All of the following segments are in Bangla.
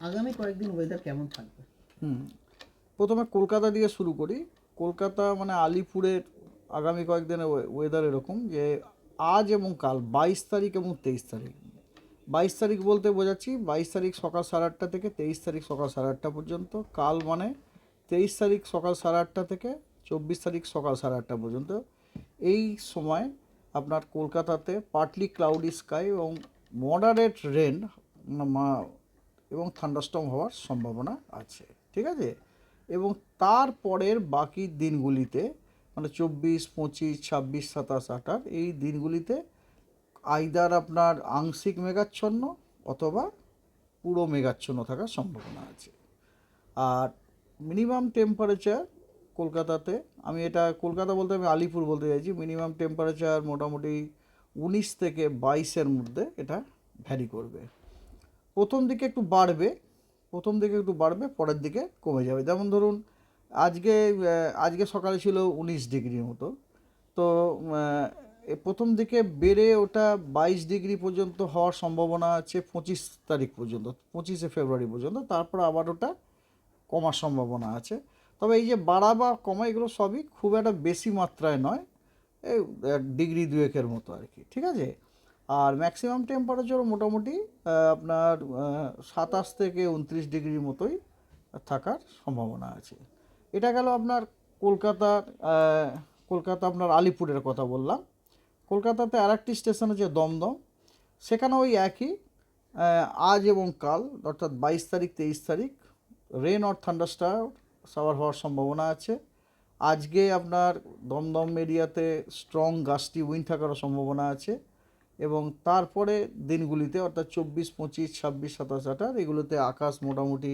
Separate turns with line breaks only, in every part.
আগামী কয়েকদিন ওয়েদার কেমন থাকবে?
হুম, প্রথমে কলকাতা দিয়ে শুরু করি। কলকাতা মানে আলিপুরের আগামী কয়েকদিনের ওয়েদার এরকম যে আজ এবং কাল, বাইশ তারিখ এবং তেইশ তারিখ। বাইশ তারিখ বলতে বোঝাচ্ছি, বাইশ তারিখ সকাল সাড়ে আটটা থেকে তেইশ তারিখ সকাল সাড়ে আটটা পর্যন্ত। কাল মানে তেইশ তারিখ সকাল সাড়ে আটটা থেকে চব্বিশ তারিখ সকাল সাড়ে আটটা পর্যন্ত। এই সময় আপনার কলকাতাতে পার্টলি ক্লাউডি স্কাই এবং মডারেট রেন এবং থান্ডারস্টর্ম হওয়ার সম্ভাবনা আছে, ঠিক আছে? এবং তারপরের বাকি দিনগুলিতে মানে চব্বিশ, পঁচিশ, ছাব্বিশ, সাতাশ, আঠাশ, এই দিনগুলিতে আইদার আপনার আংশিক মেঘাচ্ছন্ন অথবা পুরো মেঘাচ্ছন্ন থাকার সম্ভাবনা আছে। আর মিনিমাম টেম্পারেচার কলকাতাতে, আমি এটা কলকাতা বলতে আমি আলিপুর বলতে চাইছি মিনিমাম টেম্পারেচার মোটামুটি উনিশ থেকে বাইশের মধ্যে এটা ভ্যারি করবে। প্রথম দিকে একটু বাড়বে, প্রথম দিকে একটু বাড়বে, পরের দিকে কমে যাবে। যেমন ধরুন, আজকে আজকে সকালে ছিল উনিশ ডিগ্রির মতো। তো প্রথম দিকে বেড়ে ওটা বাইশ ডিগ্রি পর্যন্ত হওয়ার সম্ভাবনা আছে পঁচিশ তারিখ পর্যন্ত, পঁচিশে ফেব্রুয়ারি পর্যন্ত। তারপর আবার ওটা কমার সম্ভাবনা আছে। তবে এই যে বাড়া বা কমা, এগুলো সবই খুব একটা বেশি মাত্রায় নয় এই ডিগ্রি দুয়েকের মতো আর কি, ঠিক আছে? আর ম্যাক্সিমাম টেম্পারেচার মোটামুটি আপনার সাতাশ থেকে উনত্রিশ ডিগ্রির মতোই থাকার সম্ভাবনা আছে। এটা গেল আপনার কলকাতার কলকাতা আপনার আলিপুরের কথা বললাম। কলকাতাতে আরেকটি স্টেশন আছে দমদম। সেখানে ওই একই আজ এবং কাল, অর্থাৎ বাইশ তারিখ, তেইশ তারিখ রেন অর থান্ডারস্টার সাওয়ার হওয়ার সম্ভাবনা আছে। আজকে আপনার দমদম এরিয়াতে স্ট্রং গাছটি উইন থাকারও সম্ভাবনা আছে। এবং তারপরে দিনগুলিতে, অর্থাৎ চব্বিশ, পঁচিশ, ছাব্বিশ, সাতাশ, আঠাশ, এগুলোতে আকাশ মোটামুটি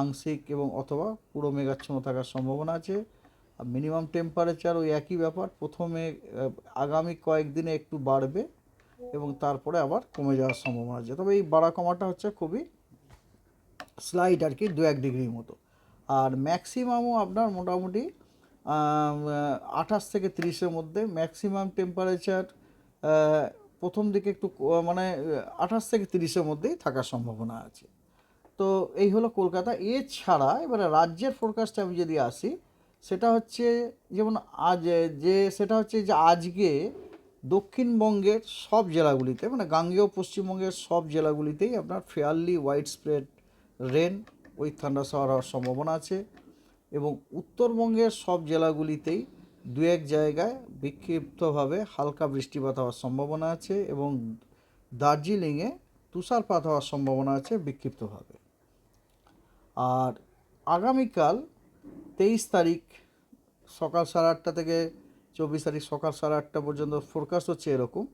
আংশিক এবং অথবা পুরো মেঘাচ্ছন্ন থাকার সম্ভাবনা আছে। মিনিমাম টেম্পারেচার ওই একই ব্যাপার। প্রথমে আগামী কয়েকদিনে একটু বাড়বে এবং তারপরে আবার কমে যাওয়ার সম্ভাবনা আছে। তবে এই বাড়া কমাটা হচ্ছে খুবই স্লাইট আর কি, দু এক ডিগ্রির মতো। আর ম্যাক্সিমামও আপনার মোটামুটি আঠাশ থেকে তিরিশের মধ্যে ম্যাক্সিমাম টেম্পারেচার প্রথম দিকে একটু মানে আঠাশ থেকে তিরিশের মধ্যেই থাকার সম্ভাবনা আছে। তো এই হলো কলকাতা। এছাড়া এবারে রাজ্যের ফোরকাস্টে আমি যদি আসি, সেটা হচ্ছে যেমন আজ, যে, সেটা হচ্ছে যে আজকে দক্ষিণবঙ্গের সব জেলাগুলিতে মানে গাঙ্গেয় পশ্চিমবঙ্গের সব জেলাগুলিতেই আপনার fairly widespread rain with thunder হওয়ার সম্ভাবনা আছে এবং উত্তরবঙ্গের সব জেলাগুলিতেই দু এক জায়গায় বিক্ষিপ্তভাবে হালকা বৃষ্টিপাত হওয়ার সম্ভাবনা আছে এবং দার্জিলিংয়ে তুষারপাত হওয়ার সম্ভাবনা আছে বিক্ষিপ্তভাবে। আর আগামীকাল তেইশ তারিখ সকাল সাড়ে আটটা থেকে চব্বিশ তারিখ সকাল সাড়ে আটটা পর্যন্ত ফোরকাস্ট হচ্ছে এরকম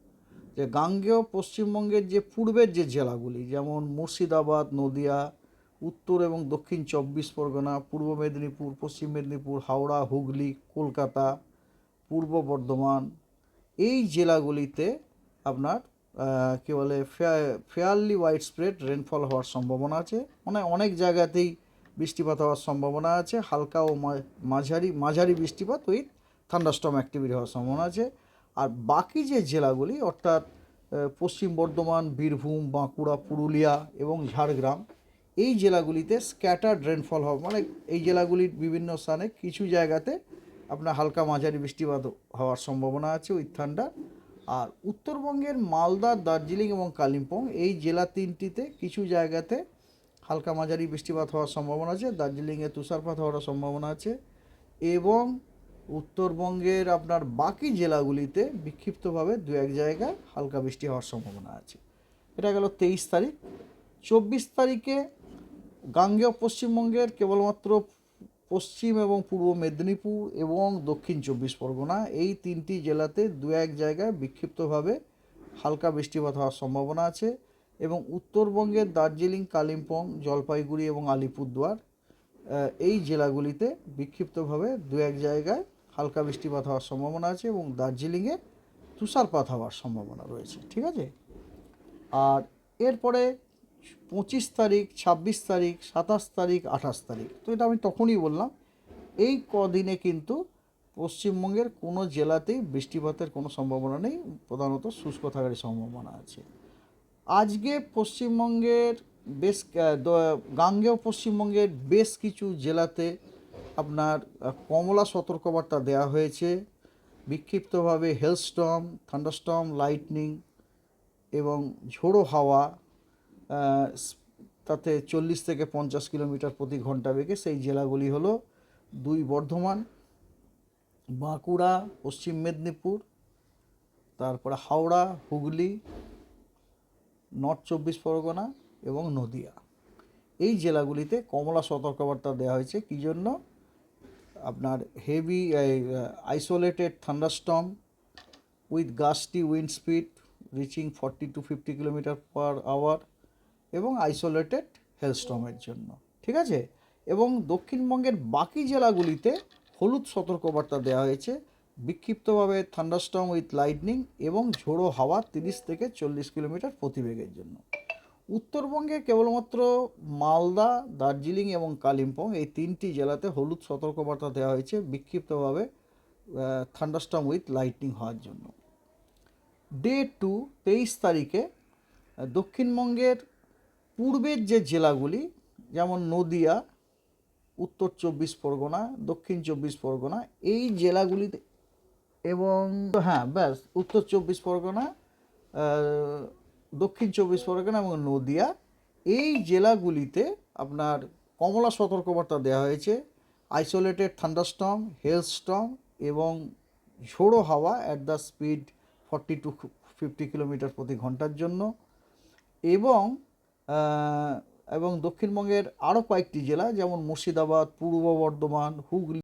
যে গাঙ্গেয় পশ্চিমবঙ্গের যে পূর্বের যে জেলাগুলি, যেমন মুর্শিদাবাদ, নদিয়া উত্তর এবং দক্ষিণ চব্বিশ পরগনা, পূর্ব মেদিনীপুর, পশ্চিম মেদিনীপুর, হাওড়া, হুগলি, কলকাতা, পূর্ব বর্ধমান, এই জেলাগুলিতে আপনার কী বলে ফেয়ারলি ওয়াইড স্প্রেড রেনফল হওয়ার সম্ভাবনা আছে। মানে অনেক জায়গাতেই বৃষ্টিপাত হওয়ার সম্ভাবনা আছে। হালকা ও মাঝারি মাঝারি বৃষ্টিপাত উইথ থান্ডারস্টর্ম অ্যাক্টিভিটি হওয়ার সম্ভাবনা আছে। আর বাকি যে জেলাগুলি, অর্থাৎ পশ্চিম বর্ধমান, বীরভূম, বাঁকুড়া, পুরুলিয়া এবং ঝাড়গ্রাম এই জেলাগুলিতে স্ক্যাটার্ড রেনফল হবে। মানে এই জেলাগুলির বিভিন্ন স্থানে কিছু জায়গাতে আপনার হালকা মাঝারি বৃষ্টিপাত হওয়ার সম্ভাবনা আছে উইথ ঠান্ডা আর উত্তরবঙ্গের মালদা, দার্জিলিং এবং কালিম্পং এই জেলা তিনটিতে কিছু জায়গাতে হালকা মাঝারি বৃষ্টিপাত হওয়ার সম্ভাবনা আছে। দার্জিলিংয়ে তুষারপাত হওয়ার সম্ভাবনা আছে। এবং উত্তরবঙ্গের আপনার বাকি জেলাগুলিতে বিক্ষিপ্তভাবে দু এক জায়গায় হালকা বৃষ্টি হওয়ার সম্ভাবনা আছে। এটা গেল তেইশ তারিখ। চব্বিশ তারিখে গাঙ্গেয় পশ্চিমবঙ্গের কেবলমাত্র পশ্চিম এবং পূর্ব মেদিনীপুর এবং দক্ষিণ চব্বিশ পরগনা এই তিনটি জেলাতে দু এক জায়গায় বিক্ষিপ্তভাবে হালকা বৃষ্টিপাত হওয়ার সম্ভাবনা আছে এবং উত্তরবঙ্গের দার্জিলিং, কালিম্পং, জলপাইগুড়ি এবং আলিপুরদুয়ার এই জেলাগুলিতে বিক্ষিপ্তভাবে দু এক জায়গায় হালকা বৃষ্টিপাত হওয়ার সম্ভাবনা আছে এবং দার্জিলিংয়ে তুষারপাত হওয়ার সম্ভাবনা রয়েছে। ঠিক আছে? আর এরপরে পঁচিশ তারিখ, ছাব্বিশ তারিখ, সাতাশ তারিখ, আঠাশ তারিখ। তো এটা আমি তখনই বললাম, এই কদিনে কিন্তু পশ্চিমবঙ্গের কোনো জেলাতেই বৃষ্টিপাতের কোনো সম্ভাবনা নেই, প্রধানত শুষ্ক থাকারই সম্ভাবনা আছে। আজকে পশ্চিমবঙ্গের বেশ গাঙ্গেয় পশ্চিমবঙ্গের বেশ কিছু জেলাতে আপনার কমলা সতর্কবার্তা দেওয়া হয়েছে। বিক্ষিপ্তভাবে হেলস্টম থান্ডারস্টর্ম লাইটনিং এবং ঝোড়ো হাওয়া তাতে চল্লিশ থেকে পঞ্চাশ কিলোমিটার প্রতি ঘণ্টা বেগে সেই জেলাগুলি হলো দুই বর্ধমান, বাঁকুড়া, পশ্চিম মেদিনীপুর, তারপরে হাওড়া, হুগলি, নর্থ চব্বিশ পরগনা এবং নদিয়া। এই জেলাগুলিতে কমলা সতর্কবার্তা দেওয়া হয়েছে। কী জন্য? আপনার heavy isolated thunderstorm with gusty wind speed reaching forty to fifty kilometre per hour এবং আইসোলেটেড হেলস্টমের জন্য, ঠিক আছে? এবং দক্ষিণবঙ্গের বাকি জেলাগুলিতে হলুদ সতর্কবার্তা দেওয়া হয়েছে। বিক্ষিপ্তভাবে থান্ডারস্টর্ম উইথ লাইটনিং এবং ঝোড়ো হাওয়া তিরিশ থেকে চল্লিশ কিলোমিটার প্রতিবেগের জন্য। উত্তরবঙ্গে কেবলমাত্র মালদা, দার্জিলিং এবং কালিম্পং এই তিনটি জেলাতে হলুদ সতর্কবার্তা দেওয়া হয়েছে বিক্ষিপ্তভাবে থান্ডারস্টর্ম উইথ লাইটনিং হওয়ার জন্য। ডে টু তেইশ তারিখে দক্ষিণবঙ্গের পূর্বের যে জেলাগুলি, যেমন নদিয়া, উত্তর চব্বিশ পরগনা, দক্ষিণ চব্বিশ পরগনা, এই জেলাগুলিতে এবং হ্যাঁ ব্যাস, উত্তর চব্বিশ পরগনা দক্ষিণ চব্বিশ পরগনা এবং নদিয়া, এই জেলাগুলিতে আপনার কমলা সতর্কবার্তা দেওয়া হয়েছে আইসোলেটেড থান্ডারস্টর্ম হেলস্টর্ম এবং ঝোড়ো হাওয়া at the speed forty to fifty kilometre প্রতি ঘণ্টার জন্য এবং এবং দক্ষিণবঙ্গের আরও কয়েকটি জেলা যেমন মুর্শিদাবাদ পূর্ব বর্ধমান হুগলি